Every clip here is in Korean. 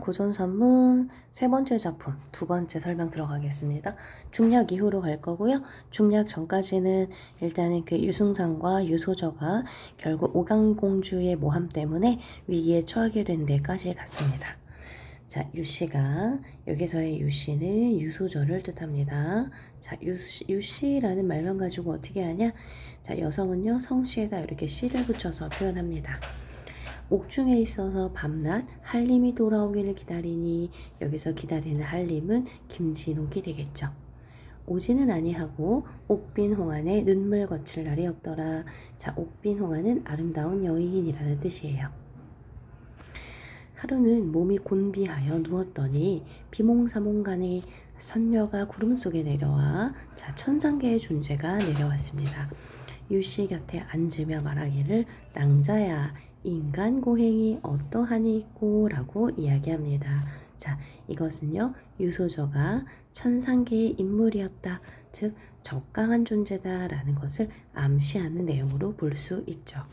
고전산문 세 번째 작품 두 번째 설명 들어가겠습니다. 중략 이후로 갈 거고요. 중략 전까지는 일단은 그 유승상과 유소저가 결국 오강공주의 모함 때문에 위기에 처하게 된 데까지 갔습니다. 자, 유씨가 여기서의 유씨는 유소저를 뜻합니다. 자, 유씨, 유씨라는 말만 가지고 어떻게 하냐? 자, 여성은요 성씨에다 이렇게 씨를 붙여서 표현합니다. 옥중에 있어서 밤낮 한림이 돌아오기를 기다리니 여기서 기다리는 한림은 김진옥이 되겠죠. 오지는 아니하고 옥빈 홍안에 눈물 거칠 날이 없더라. 자, 옥빈 홍안은 아름다운 여인이라는 뜻이에요. 하루는 몸이 곤비하여 누웠더니 비몽사몽간에 선녀가 구름 속에 내려와 자 천상계의 존재가 내려왔습니다. 유씨 곁에 앉으며 말하기를 낭자야 인간 고행이 어떠하니 있고 라고 이야기합니다. 자 이것은요 유소저가 천상계의 인물이었다 즉 적강한 존재다라는 것을 암시하는 내용으로 볼 수 있죠.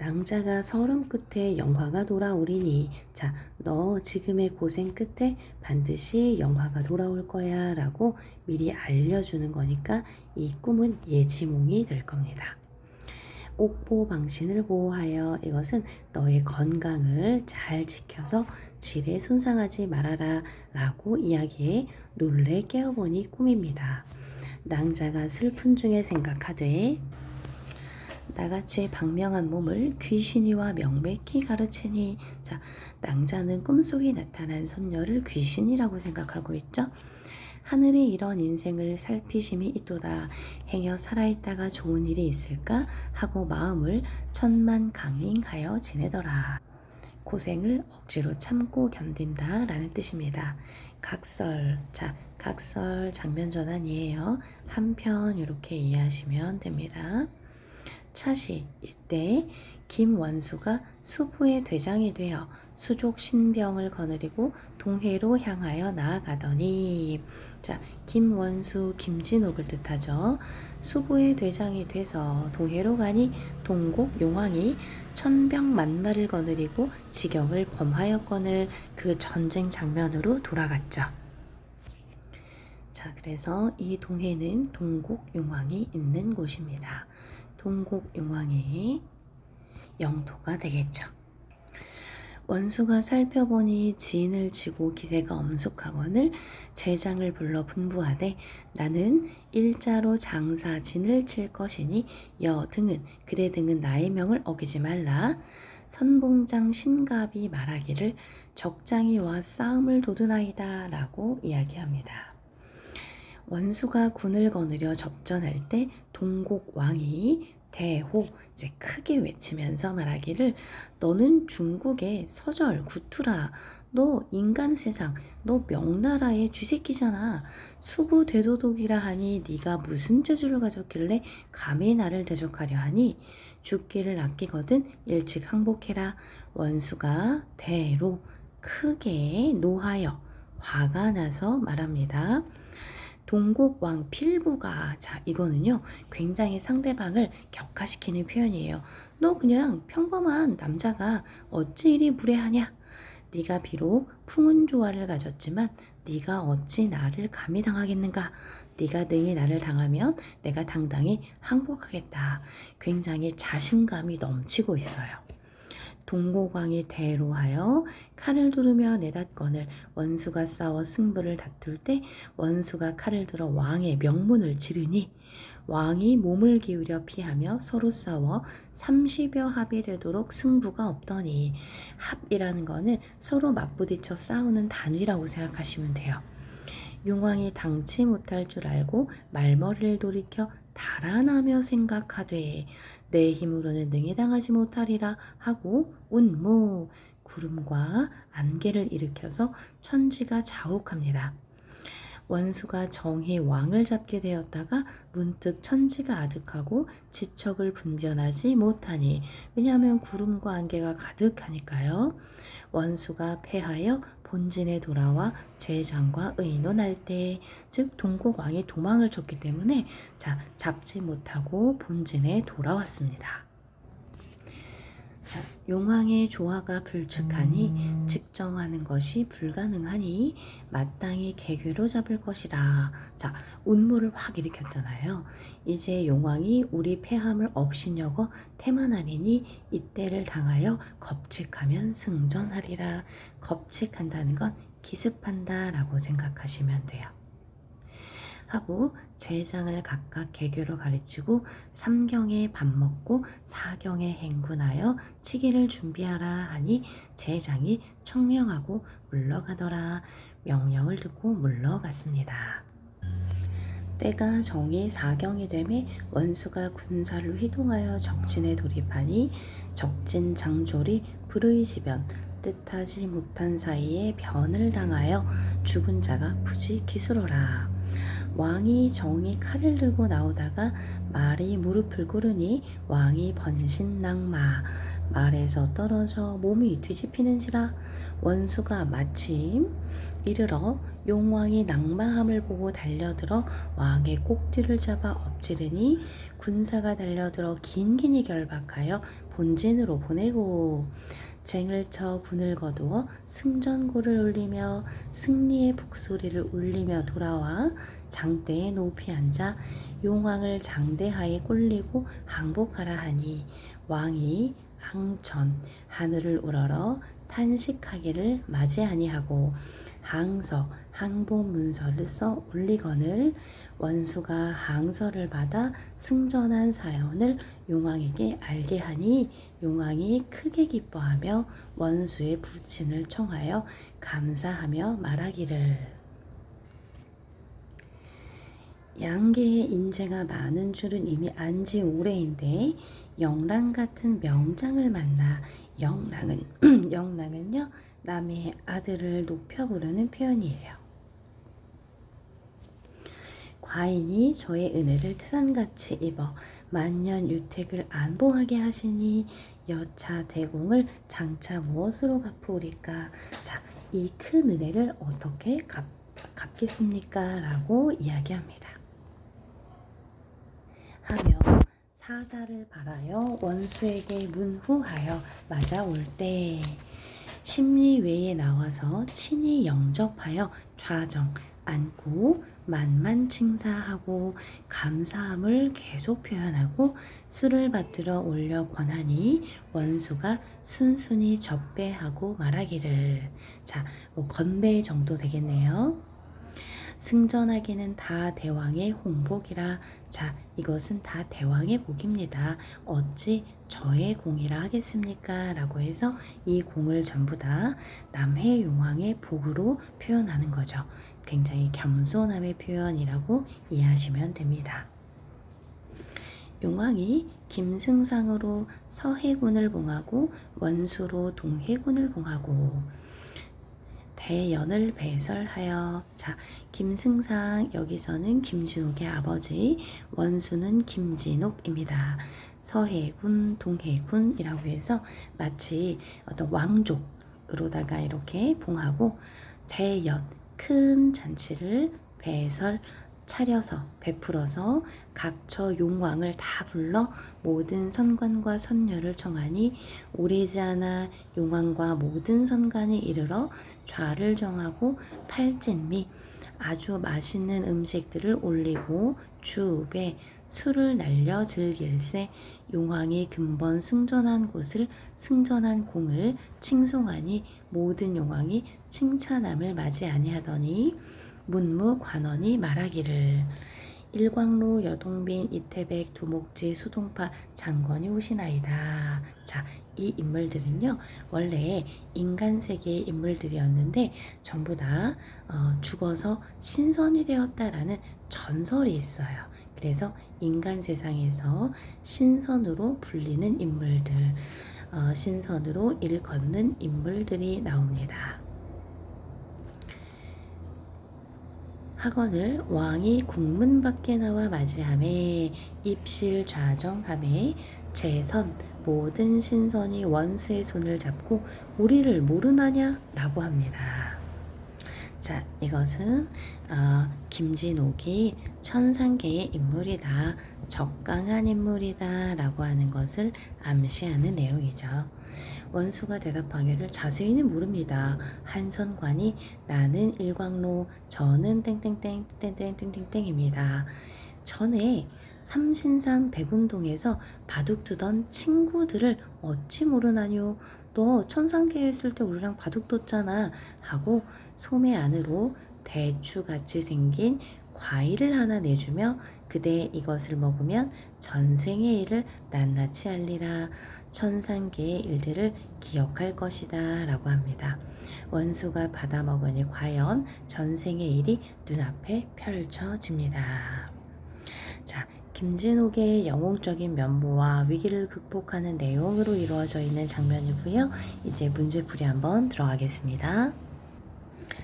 낭자가 서름 끝에 영화가 돌아오리니 자 너 지금의 고생 끝에 반드시 영화가 돌아올 거야 라고 미리 알려주는 거니까 이 꿈은 예지몽이 될 겁니다. 옥보 방신을 보호하여 이것은 너의 건강을 잘 지켜서 질에 손상하지 말아라 라고 이야기해 놀래 깨어보니 꿈입니다. 낭자가 슬픈 중에 생각하되 나같이 방명한 몸을 귀신이와 명백히 가르치니 자 낭자는 꿈속에 나타난 선녀를 귀신이라고 생각하고 있죠. 하늘이 이런 인생을 살피심이 있도다. 행여 살아있다가 좋은 일이 있을까 하고 마음을 천만 강행하여 지내더라. 고생을 억지로 참고 견딘다 라는 뜻입니다. 각설. 자, 각설 장면 전환이에요. 한 편 이렇게 이해하시면 됩니다. 차시 이때 김원수가 수부의 대장이 되어 수족 신병을 거느리고 동해로 향하여 나아가더니 자 김원수 김진옥을 뜻하죠 수부의 대장이 돼서 동해로 가니 동곡 용왕이 천병 만마를 거느리고 지경을 범하였거늘 그 전쟁 장면으로 돌아갔죠. 자, 그래서 이 동해는 동곡 용왕이 있는 곳입니다. 동곡 용왕의 영토가 되겠죠. 원수가 살펴보니 지인을 치고 기세가 엄숙하거늘 제장을 불러 분부하되 나는 일자로 장사 진을 칠 것이니 여 등은 그대 등은 나의 명을 어기지 말라. 선봉장 신갑이 말하기를 적장이 와 싸움을 도드나이다 라고 이야기합니다. 원수가 군을 거느려 접전할 때 동곡 왕이 대호 이제 크게 외치면서 말하기를 너는 중국의 서절 구투라. 너 인간 세상 너 명나라의 쥐새끼잖아. 수부 대도독이라 하니 네가 무슨 재주를 가졌길래 감히 나를 대적하려 하니? 죽기를 아끼거든 일찍 항복해라. 원수가 대로 크게 노하여 화가 나서 말합니다. 동곡왕 필부가 자 이거는요 굉장히 상대방을 격화시키는 표현이에요. 너 그냥 평범한 남자가 어찌 이리 무례하냐? 네가 비록 풍운 조화를 가졌지만 네가 어찌 나를 감히 당하겠는가? 네가 능히 나를 당하면 내가 당당히 항복하겠다. 굉장히 자신감이 넘치고 있어요. 동고광이 대로하여 칼을 두르며 내닫거늘 원수가 싸워 승부를 다툴 때 원수가 칼을 들어 왕의 명문을 지르니 왕이 몸을 기울여 피하며 서로 싸워 30여 합이 되도록 승부가 없더니 합이라는 거는 서로 맞부딪혀 싸우는 단위라고 생각하시면 돼요. 용왕이 당치 못할 줄 알고 말머리를 돌이켜 달아나며 생각하되 내 힘으로는 능히 당하지 못하리라 하고 운무 구름과 안개를 일으켜서 천지가 자욱합니다. 원수가 정희 왕을 잡게 되었다가 문득 천지가 아득하고 지척을 분변하지 못하니 왜냐하면 구름과 안개가 가득하니까요. 원수가 패하여 본진에 돌아와 제장과 의논할 때, 즉 동국 왕이 도망을 쳤기 때문에 자 잡지 못하고 본진에 돌아왔습니다. 자, 용왕의 조화가 불측하니 측정하는 것이 불가능하니 마땅히 개괴로 잡을 것이라. 자, 운무를 확 일으켰잖아요. 이제 용왕이 우리 패함을 업신여고 태만하리니 이때를 당하여 겁칙하면 승전하리라. 겁칙한다는 건 기습한다라고 생각하시면 돼요. 하고 제장을 각각 개교로 가르치고 삼경에 밥 먹고 사경에 행군하여 치기를 준비하라 하니 제장이 청명하고 물러가더라 명령을 듣고 물러갔습니다. 때가 정이 사경이 되매 원수가 군사를 휘동하여 적진에 돌입하니 적진 장졸이 불의 지변 뜻하지 못한 사이에 변을 당하여 죽은 자가 부지 기수로라. 왕이 정이 칼을 들고 나오다가 말이 무릎을 꿇으니 왕이 번신낭마. 말에서 떨어져 몸이 뒤집히는지라. 원수가 마침 이르러 용왕이 낙마함을 보고 달려들어 왕의 꼭뒤를 잡아 엎지르니 군사가 달려들어 긴긴이 결박하여 본진으로 보내고 쟁을 쳐 분을 거두어 승전고를 울리며 승리의 북소리를 울리며 돌아와 장대에 높이 앉아 용왕을 장대하에 꼴리고 항복하라 하니 왕이 항천 하늘을 우러러 탄식하기를 맞이하니 하고 항서 항복 문서를 써 올리거늘 원수가 항서를 받아 승전한 사연을 용왕에게 알게 하니 용왕이 크게 기뻐하며 원수의 부친을 청하여 감사하며 말하기를 양계의 인재가 많은 줄은 이미 안지 오래인데 영랑 같은 명장을 만나 영랑은 영랑은요 남의 아들을 높여 부르는 표현이에요. 과인이 저의 은혜를 태산같이 입어 만년 유택을 안보하게 하시니 여차 대공을 장차 무엇으로 갚으리까? 자, 이 큰 은혜를 어떻게 갚, 갚겠습니까? 라고 이야기합니다. 하며 사자를 바라여 원수에게 문후하여 맞아올 때. 심리 외에 나와서 친히 영접하여 좌정 안고 만만 칭사하고 감사함을 계속 표현하고 술을 받들어 올려 권하니 원수가 순순히 접배하고 말하기를. 자, 뭐 건배 정도 되겠네요. 승전하기는 다 대왕의 홍복이라. 자 이것은 다 대왕의 복입니다. 어찌 저의 공이라 하겠습니까? 라고 해서 이 공을 전부 다 남해 용왕의 복으로 표현하는 거죠. 굉장히 겸손함의 표현이라고 이해하시면 됩니다. 용왕이 김승상으로 서해군을 봉하고 원수로 동해군을 봉하고 대연을 배설하여 자 김승상 여기서는 김진옥의 아버지 원수는 김진옥입니다. 서해군 동해군이라고 해서 마치 어떤 왕족으로다가 이렇게 봉하고 대연 큰 잔치를 배설 차려서 베풀어서 각처 용왕을 다 불러 모든 선관과 선녀를 청하니 오래지 않아 용왕과 모든 선관이 이르러 좌를 정하고 팔진 및 아주 맛있는 음식들을 올리고 주읍에 술을 날려 즐길세 용왕이 근본 승전한 곳을 승전한 공을 칭송하니 모든 용왕이 칭찬함을 맞이 아니하더니 문무 관원이 말하기를 일광로 여동빈 이태백 두목지 수동파 장관이 오시나이다. 자, 이 인물들은요 원래 인간 세계의 인물들이었는데 전부 다 어, 죽어서 신선이 되었다라는 전설이 있어요. 그래서 인간 세상에서 신선으로 불리는 인물들, 어, 신선으로 일걷는 인물들이 나옵니다. 학원을 왕이 국문 밖에 나와 맞이함에 입실 좌정함에 재선 모든 신선이 원수의 손을 잡고 우리를 모르나냐 라고 합니다. 자, 이것은 어, 김진옥이 천상계의 인물이다, 적강한 인물이다 라고 하는 것을 암시하는 내용이죠. 원수가 대답하기를 자세히는 모릅니다. 한선관이 나는 일광로, 저는 땡땡땡 땡땡땡땡땡입니다. 전에 삼신산 백운동에서 바둑 두던 친구들을 어찌 모르나뇨? 너 천상계 했을 때 우리랑 바둑 뒀잖아. 하고 소매 안으로 대추같이 생긴 과일을 하나 내주며 그대 이것을 먹으면 전생의 일을 낱낱이 알리라. 천상계의 일들을 기억할 것이다. 라고 합니다. 원수가 받아먹으니 과연 전생의 일이 눈앞에 펼쳐집니다. 자, 김진옥의 영웅적인 면모와 위기를 극복하는 내용으로 이루어져 있는 장면이고요. 이제 문제풀이 한번 들어가겠습니다.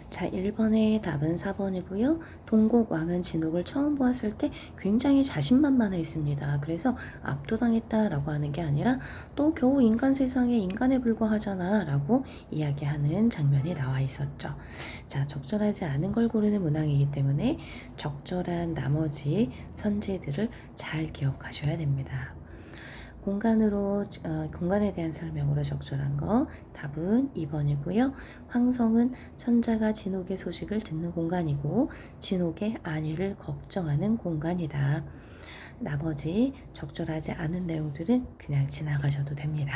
자, 1번의 답은 4번이고요. 동국 왕은 진옥을 처음 보았을 때 굉장히 자신만만했습니다. 그래서 압도당했다라고 하는 게 아니라 또 겨우 인간 세상에 인간에 불과하잖아 라고 이야기하는 장면이 나와 있었죠. 자, 적절하지 않은 걸 고르는 문항이기 때문에 적절한 나머지 선지들을 잘 기억하셔야 됩니다. 공간으로 어, 공간에 대한 설명으로 적절한 거 답은 2번이고요. 황성은 천자가 진옥의 소식을 듣는 공간이고 진옥의 안위를 걱정하는 공간이다. 나머지 적절하지 않은 내용들은 그냥 지나가셔도 됩니다.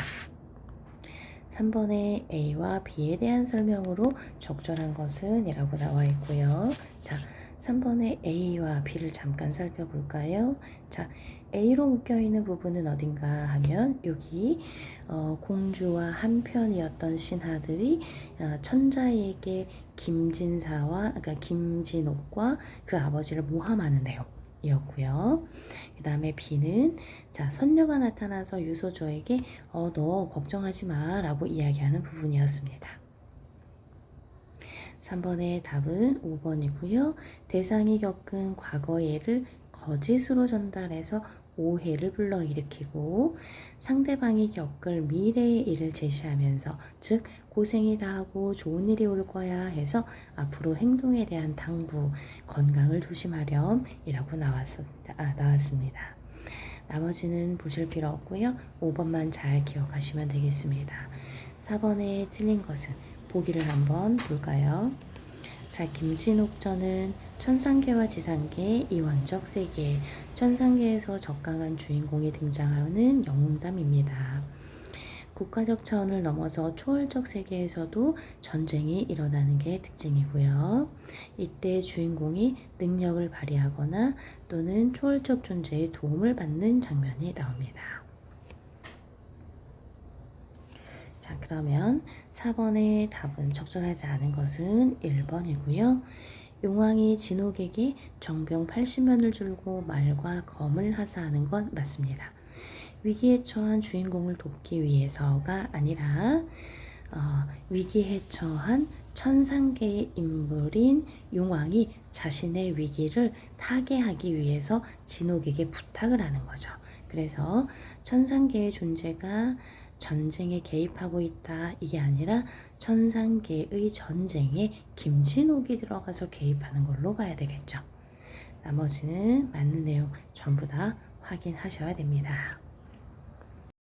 3번의 A와 B에 대한 설명으로 적절한 것은 이라고 나와 있고요. 자, 3번의 A와 B를 잠깐 살펴볼까요? 자, A로 묶여 있는 부분은 어딘가 하면 여기 어, 공주와 한편이었던 신하들이 어, 천자에게 김진사와 그러니까 김진옥과 그 아버지를 모함하는 내용 이었고요. 그 다음에 B는 자 선녀가 나타나서 유소조에게 어 너 걱정하지 마라고 이야기하는 부분이었습니다. 3번의 답은 5번이고요. 대상이 겪은 일을 거짓으로 전달해서 오해를 불러일으키고 상대방이 겪을 미래의 일을 제시하면서 즉 고생이 다 하고 좋은 일이 올 거야 해서 앞으로 행동에 대한 당부 건강을 조심하렴 이라고 나왔었, 아, 나왔습니다. 나머지는 보실 필요 없고요. 5번만 잘 기억하시면 되겠습니다. 4번에 틀린 것은 보기를 한번 볼까요? 자, 김진옥전은 천상계와 지상계, 이원적 세계, 천상계에서 적강한 주인공이 등장하는 영웅담입니다. 국가적 차원을 넘어서 초월적 세계에서도 전쟁이 일어나는 게 특징이고요. 이때 주인공이 능력을 발휘하거나 또는 초월적 존재의 도움을 받는 장면이 나옵니다. 자, 그러면 4번의 답은 적절하지 않은 것은 1번이고요. 용왕이 진옥에게 정병 80면을 줄고 말과 검을 하사하는 건 맞습니다. 위기에 처한 주인공을 돕기 위해서가 아니라 어, 위기에 처한 천상계의 인물인 용왕이 자신의 위기를 타개하기 위해서 진옥에게 부탁을 하는 거죠. 그래서 천상계의 존재가 전쟁에 개입하고 있다 이게 아니라 천상계의 전쟁에 김진옥이 들어가서 개입하는 걸로 봐야 되겠죠. 나머지는 맞는 내용 전부 다 확인하셔야 됩니다.